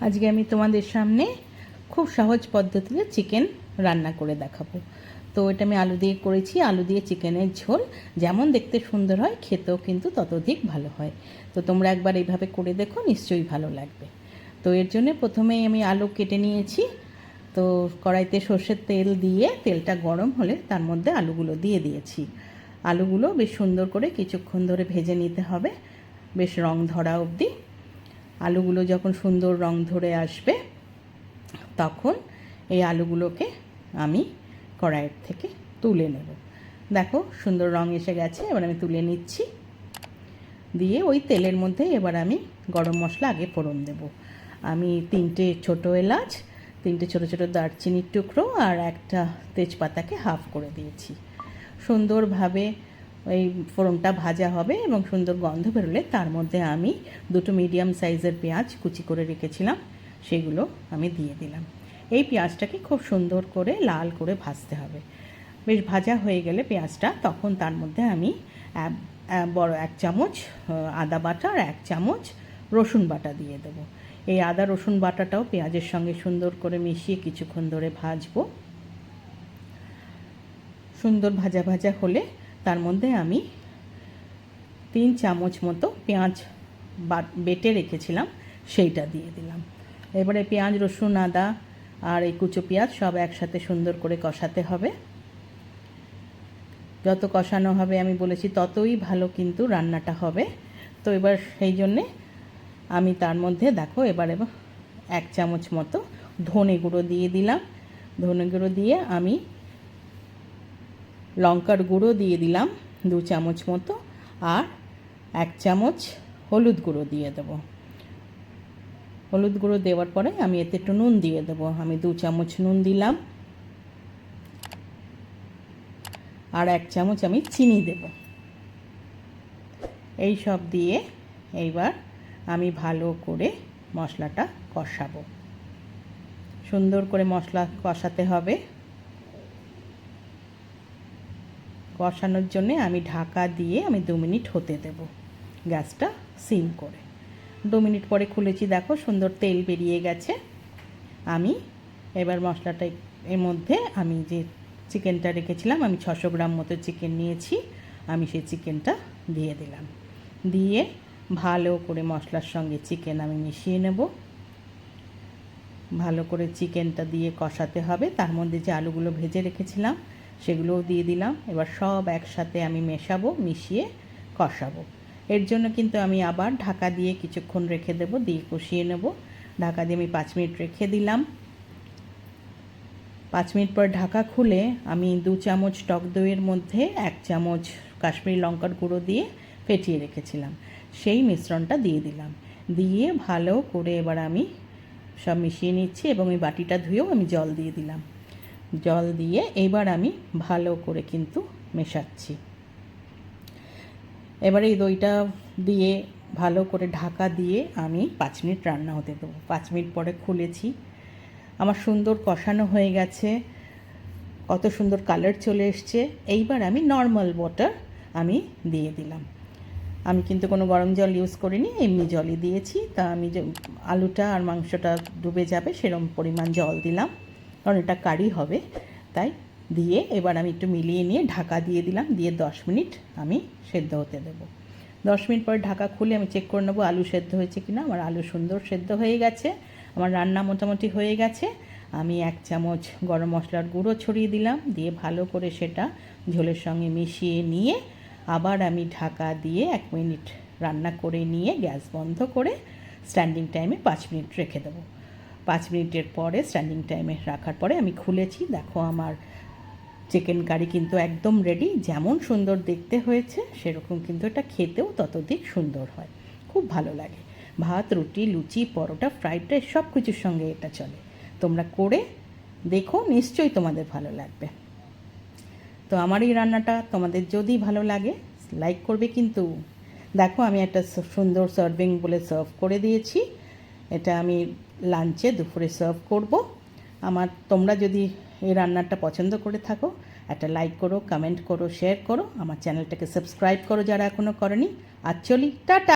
আজকে আমি তোমাদের সামনে খুব সহজ পদ্ধতিতে চিকেন রান্না করে দেখাবো। তো এটা আমি আলু দিয়ে করেছি, আলু দিয়ে চিকেনের ঝোল। যেমন দেখতে সুন্দর হয়, খেতেও কিন্তু ততোধিক ভালো হয়। তো তোমরা একবার এইভাবে করে দেখো, নিশ্চয়ই ভালো লাগবে। তো এর জন্য প্রথমেই আমি আলু কেটে নিয়েছি। তো কড়াইতে সর্ষের তেল দিয়ে, তেলটা গরম হলে তার মধ্যে আলুগুলো দিয়ে দিয়েছি। আলুগুলো বেশ সুন্দর করে কিছুক্ষণ ধরে ভেজে নিতে হবে। বেশ রং ধরা অবধি। আলুগুলো যখন সুন্দর রং ধরে আসবে, তখন এই আলুগুলোকে আমি কড়াইয়ের থেকে তুলে নেব। দেখো, সুন্দর রং এসে গেছে, এবার আমি তুলে নিচ্ছি। দিয়ে ওই তেলের মধ্যে এবার আমি গরম মশলা আগে ফোড়ন দেব। আমি তিনটে ছোটো এলাচ, তিনটে ছোটো ছোটো দারচিনির টুকরো আর একটা তেজপাতাকে হাফ করে দিয়েছি। সুন্দরভাবে ওই ফোড়নটা ভাজা হবে এবং সুন্দর গন্ধ বেরোলে তার মধ্যে আমি দুটো মিডিয়াম সাইজের পেঁয়াজ কুচি করে রেখেছিলাম, সেগুলো আমি দিয়ে দিলাম। এই পেঁয়াজটাকে খুব সুন্দর করে লাল করে ভাজতে হবে। বেশ ভাজা হয়ে গেলে পেঁয়াজটা তখন তার মধ্যে আমি বড় এক চামচ আদা বাটা আর এক চামচ রসুন বাটা দিয়ে দেবো। এই আদা রসুন বাটাটাও পেঁয়াজের সঙ্গে সুন্দর করে মিশিয়ে কিছুক্ষণ ধরে ভাজবো। সুন্দর ভাজা ভাজা হলে তার মধ্যে আমি তিন চামচ মতো পেঁয়াজ বেটে রেখেছিলাম, সেইটা দিয়ে দিলাম। এবারে পেঁয়াজ, রসুন, আদা আর এই কুচো পেঁয়াজ সব একসাথে সুন্দর করে কষাতে হবে। যত কষানো হবে, আমি বলেছি ততই ভালো কিন্তু রান্নাটা হবে। তো এবার সেই জন্যে আমি তার মধ্যে দেখো এবার এবার এক চামচ মতো ধনে গুঁড়ো দিয়ে দিলাম। ধনে গুঁড়ো দিয়ে আমি লঙ্কার গুঁড়ো দিয়ে দিলাম দু চামচ মতো আর এক চামচ হলুদ গুঁড়ো দিয়ে দেব। হলুদ গুঁড়ো দেওয়ার পরে আমি এতে একটু নুন দিয়ে দেবো। আমি দু চামচ নুন দিলাম। আর এক চামচ আমি চিনি দেব। এই সব দিয়ে এইবার আমি ভালো করে মশলাটা কষাবো। সুন্দর করে মশলা কষাতে হবে। কষানোর জন্য আমি ঢাকা দিয়ে আমি দু মিনিট হতে দেব। গ্যাসটা সিম করে। দু মিনিট পরে খুলেছি, দেখো সুন্দর তেল বেরিয়ে গেছে। আমি এবার মশলাটা এর মধ্যে আমি যে চিকেনটা রেখেছিলাম, আমি ছশো গ্রাম মতো চিকেন নিয়েছি। আমি সেই চিকেনটা দিয়ে দিলাম। দিয়ে ভালো করে মশলার সঙ্গে চিকেন আমি মিশিয়ে নেব। ভালো করে চিকেনটা দিয়ে কষাতে হবে। তার মধ্যে যে আলুগুলো ভেজে রেখেছিলাম সেগুলোও দিয়ে দিলাম। এবার সব একসাথে আমি মেশাবো, মিশিয়ে কষাবো। এর জন্য কিন্তু আমি আবার ঢাকা দিয়ে কিছুক্ষণ রেখে দেবো, দিয়ে কষিয়ে নেব। ঢাকা দিয়ে আমি পাঁচ মিনিট রেখে দিলাম। পাঁচ মিনিট পর ঢাকা খুলে আমি দু চামচ টক দইয়ের মধ্যে এক চামচ কাশ্মীরি লঙ্কার গুঁড়ো দিয়ে ফেটিয়ে রেখেছিলাম। সেই মিশ্রণটা দিয়ে দিলাম। দিয়ে ভালো করে এবার আমি সব মিশিয়ে নিচ্ছি এবং এই বাটিটা ধুয়েও আমি জল দিয়ে দিলাম। জল দিয়ে এবার আমি ভালো করে কিন্তু মেশাচ্ছি। এবারে এই দইটা দিয়ে ভালো করে ঢাকা দিয়ে আমি পাঁচ মিনিট রান্না হতে দেবো। পাঁচ মিনিট পরে খুলেছি। আমার সুন্দর কষানো হয়ে গেছে। কত সুন্দর কালার চলে এসছে। এইবার আমি নর্মাল ওয়াটার আমি দিয়ে দিলাম। আমি কিন্তু কোনো গরম জল ইউজ করিনি, এমনি জলই দিয়েছি। তা আমি আলুটা আর মাংসটা ডুবে যাবে সেরকম পরিমাণ জল দিলাম। কারণ এটা কারি হবে। তাই দিয়ে এবার আমি একটু মিলিয়ে নিয়ে ঢাকা দিয়ে দিলাম। দিয়ে দশ মিনিট আমি সেদ্ধ হতে দেবো। দশ মিনিট পরে ঢাকা খুলে আমি চেক করে নেব আলু সেদ্ধ হয়েছে কি না আমার আলু সুন্দর সেদ্ধ হয়ে গেছে। আমার রান্না মোটামুটি হয়ে গেছে। আমি এক চামচ গরম মশলার গুঁড়ো ছড়িয়ে দিলাম। দিয়ে ভালো করে সেটা ঝোলের সঙ্গে মিশিয়ে নিয়ে আবার আমি ঢাকা দিয়ে এক মিনিট রান্না করে নিয়ে গ্যাস বন্ধ করে স্ট্যান্ডিং টাইমে পাঁচ মিনিট রেখে দেবো। পাঁচ মিনিটের পরে স্ট্যান্ডিং টাইমে রাখার পরে আমি খুলেছি। দেখো আমার চিকেন কারি কিন্তু একদম রেডি যেমন সুন্দর দেখতে হয়েছে, সেরকম কিন্তু এটা খেতেও ততোধিক সুন্দর হয়। খুব ভালো লাগে। ভাত, রুটি, লুচি, পরোটা ফ্রাইড রাইস সব কিছুর সঙ্গে এটা চলে। তোমরা করে দেখো, নিশ্চয়ই তোমাদের ভালো লাগবে। তো আমার এই রান্নাটা তোমাদের যদি ভালো লাগে লাইক করবে কিন্তু। দেখো আমি একটা সুন্দর সার্ভিং বলে সার্ভ করে দিয়েছি। এটা আমি লাঞ্চে দুপুরে সার্ভ করব। আমার, তোমরা যদি এই রান্নাটা পছন্দ করে থাকো, একটা লাইক করো, কমেন্ট করো, শেয়ার করো, আমার চ্যানেলটাকে সাবস্ক্রাইব করো যারা এখনও করেনি। আর চলি, টাটা!